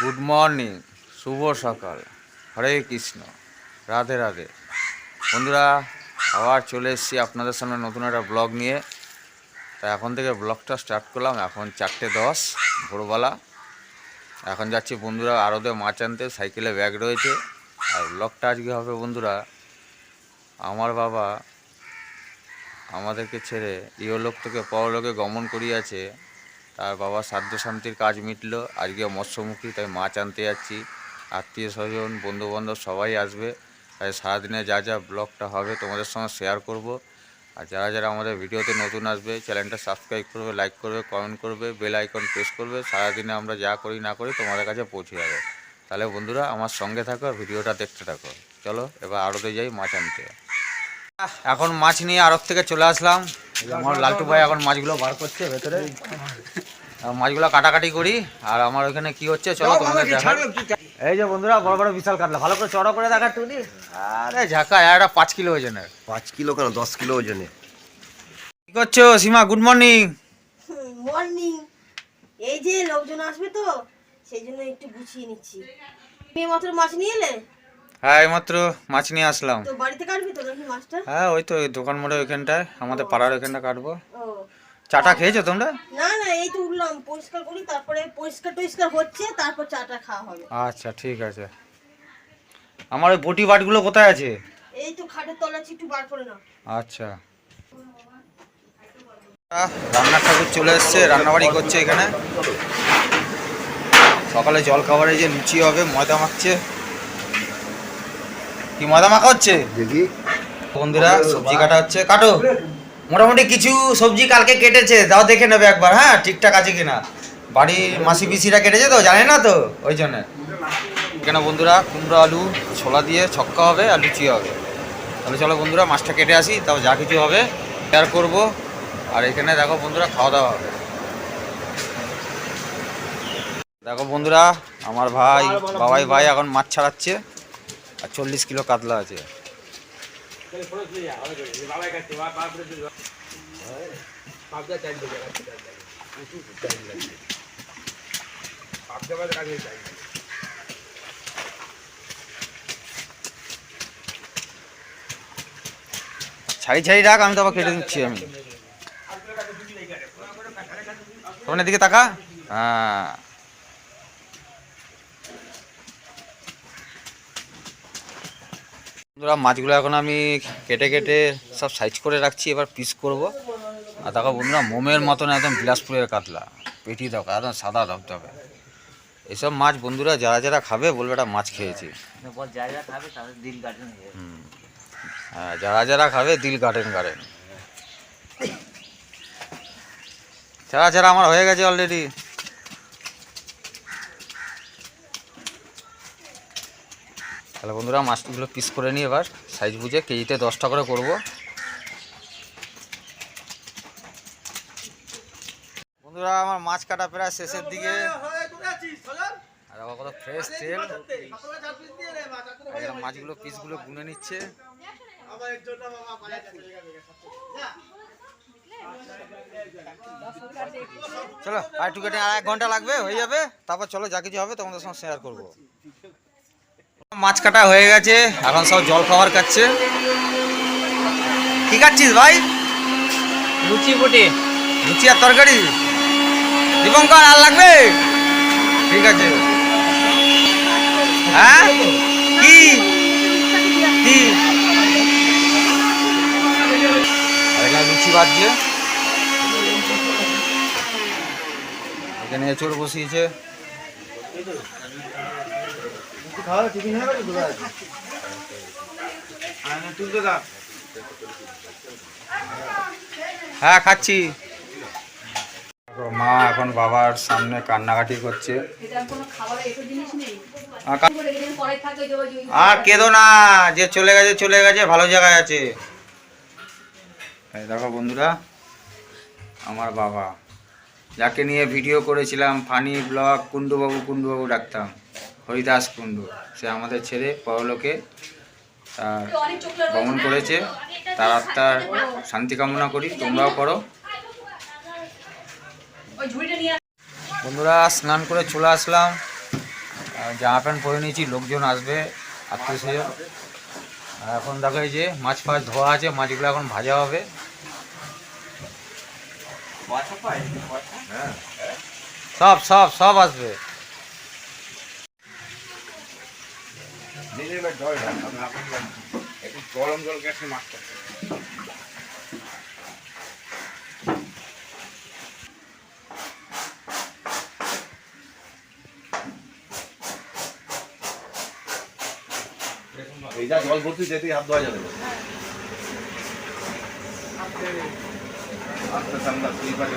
Good morning শুভ সকাল, হরে কৃষ্ণ, রাধে রাধে। বন্ধুরা, আবার চলে এসেছি আপনাদের সামনে নতুন একটা ব্লগ নিয়ে। তা এখন থেকে ব্লগটা স্টার্ট করলাম, এখন চারটে দশ, ভোরবেলা। এখন যাচ্ছি বন্ধুরা আরদে মাছ আনতে, সাইকেলে ব্যাগ রয়েছে। আর ব্লগটা আজকে হবে বন্ধুরা, আমার বাবা আমাদেরকে ছেড়ে ইহলোক থেকে পরলোকে গমন করিয়াছে। তার বাবা সাধ্য শান্তির কাজ মিটলো। আজকে মৎস্যমুখী, তাই মাছ আনতে যাচ্ছি। আত্মীয় স্বজন, বন্ধুবান্ধব সবাই আসবে। তাই সারাদিনে যা যা ব্লগটা হবে তোমাদের সঙ্গে শেয়ার করব। আর যারা যারা আমাদের ভিডিওতে নতুন আসবে, চ্যানেলটা সাবস্ক্রাইব করবে লাইক করবে কমেন্ট করবে বেল আইকন প্রেস করবে, সারাদিনে আমরা যা করি না করি তোমাদের কাছে পৌঁছে যাবে। তাহলে বন্ধুরা, আমার সঙ্গে থাকো ভিডিওটা দেখতে থাকো। চলো, এবার আড়তে যাই মাছ আনতে। এখন মাছ নিয়ে আড়ত থেকে চলে আসলাম। আমার লালটু ভাই এখন মাছগুলো বার করছে ভেতরে। মাছগুলো কাটাকাটি করি আর আমার ওখানে কি হচ্ছে চলো তোমাদের এই যে বন্ধুরা বড় বড় বিশাল কাটলা ভালো করে চড়া করে দেখা তুমি আরে ঝাঁকা একটা পাঁচ কিলো ওজনের। পাঁচ কিলো কেন? দশ কিলো ওজনে। কি করছ সীমা? গুড মর্নিং মর্নিং এই যে লোকজন আসবে তো সেই জন্য একটু গুছিয়ে নিচ্ছি। মেয়ে মাত্র মাছ নিয়ে এলে? হ্যাঁ এইমাত্র মাছ নিয়ে আসলাম। তো বাড়িতে কাটবি তো নাকি মাছটা? হ্যাঁ ওই তো ওই দোকান মোড়ে ওইখানটায় আমাদের পাড়ার ওইখানটা কাটবো। ও। চাটা খেয়েছো তোমরা? না না এই তো উঠলাম পরিষ্কার করি তারপরে পরিষ্কার টরিষ্কার হচ্ছে তারপর চাটা খাওয়া হবে। আচ্ছা ঠিক আছে। আমার ওই বটি বাটগুলো কোথায় আছে? এই তো খাটের তলা একটু বার করে নাও। আচ্ছা। রান্না ঠাকুর চলে এসছে রান্নাবাড়ি করছে এখানে। সকালে জল খাবারে যে লুচি হবে ময়দা মাখছে। কি ময়দা মাখা হচ্ছে? বন্ধুরা সবজি কাটা হচ্ছে। কাটো। মোটামুটি কিছু সবজি কালকে কেটেছে, তাও দেখে নেবে একবার হ্যাঁ ঠিকঠাক আছে কিনা। বাড়ির মাসি পিসিরা কেটেছে তো, জানে না তো, ওই জন্য। কেন বন্ধুরা, কুমড়ো, আলু, ছোলা দিয়ে ছক্কা হবে, আর লুচি হবে। তাহলে চলো বন্ধুরা, মাছটা কেটে আসি, তাও যা কিছু হবে, শেয়ার করব। আর এখানে দেখো বন্ধুরা খাওয়া দাওয়া হবে। দেখো বন্ধুরা, আমার ভাই, বাবাই, ভাই এখন মাছ ছাড়াচ্ছে, আর চল্লিশ কিলো কাতলা আছে। ছাড়ি ছাড়ি রাখ আমি তো আবার কেটে দিচ্ছি আমি। তোমার দিকে তাকা? হ্যাঁ। বন্ধুরা মাছগুলো এখন আমি কেটে কেটে সব সাইজ করে রাখছি এবার পিস করব। আর দেখো বন্ধুরা মোমের মতন একদম বিলাসপুরের কাতলা। পেটি দেখো একদম সাদা ধবধবে। এসব মাছ বন্ধুরা যারা যারা খাবে বলবে এটা মাছ খেয়েছি। হ্যাঁ যারা যারা খাবে দিল গার্ডেন গার্ডেন যারা যারা আমার হয়ে গেছে অলরেডি তাহলে বন্ধুরা মাছগুলো পিস করে নিই এবার। সাইজ বুঝে কেজিতে দশটা করে করব। বন্ধুরা আমার মাছ কাটা প্রায় শেষের দিকে। আর আবার কত ফ্রেশ তেল। মাছগুলো পিসগুলো গুনে নিচ্ছে। চলো আর একটু কেটে আর এক ঘণ্টা লাগবে হয়ে যাবে। তারপর চলো যা কিছু হবে তোমাদের সঙ্গে শেয়ার করব। মাছ কাটা হয়ে গেছে এখন সব জল খাবার খাচ্ছে। কি খাচ্ছিস ভাই? লুচি বুটি লুচি আর তরকারি? দীপঙ্কর আর লাগবে? ঠিক আছে। হ্যাঁ? কি? কি? লুচি বাজছে। এখানে এঁচড় বসিয়েছে। হ্যাঁ খাচ্ছি। মা এখন বাবার সামনে কান্নাকাটি করছে। আর কেঁদো না, যে চলে গেছে চলে গেছে, ভালো জায়গায় আছে। দেখো বন্ধুরা, আমার বাবা। যাকে নিয়ে ভিডিও করেছিলাম, ফানি ব্লগ কুন্ডুবাবু কুন্ডুবাবু ডাকতাম। হরিদাস কুন্ডু সে আমাদের ছেলে পরলোকে তার ভ্রমণ করেছে। তার আত্মার শান্তি কামনা করি। তোমরাও করো। বন্ধুরা স্নান করে চলে আসলাম। আর জামা প্যান্ট পরে নিয়েছি লোকজন আসবে আত্মীয় স্বজন। আর এখন দেখো যে মাছ ফাছ ধোয়া আছে মাছগুলো এখন ভাজা হবে। সব সব সব আসবে। গরম জল গ্যাসে মাছটা এই যা জল ভর্তি যেতেই হাত ধোয়া যাবে। আস্তে ঠান্ডা স্লিপারে